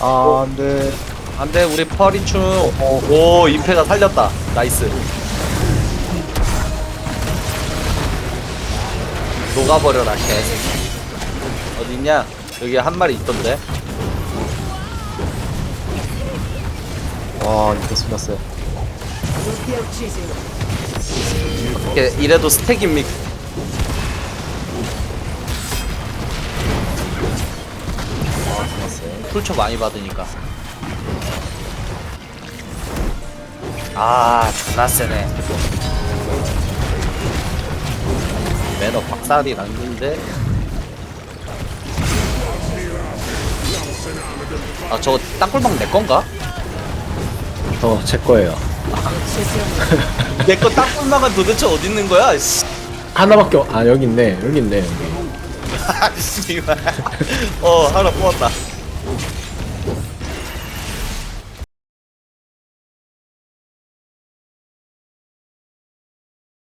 아, 안 돼. 안 돼 우리 펄이충. 오 임페가 살렸다. 나이스. 녹아버려라 개새끼 어딨냐? 여기 한 마리 있던데? 와, 이거 숨겼어요. 이게 이래도 스택입니까 풀초 많이 받으니까 아 존나 세네 매너 박살이 났는데 아 저거 땅굴방 내 건가? 어, 제 거예요. 내 거 땅굴방은 도대체 어디 있는 거야? 씨. 하나밖에, 없... 아, 여기 있네. 여기 있네, 여기. 아, 씨발. 어 하나 뽑았다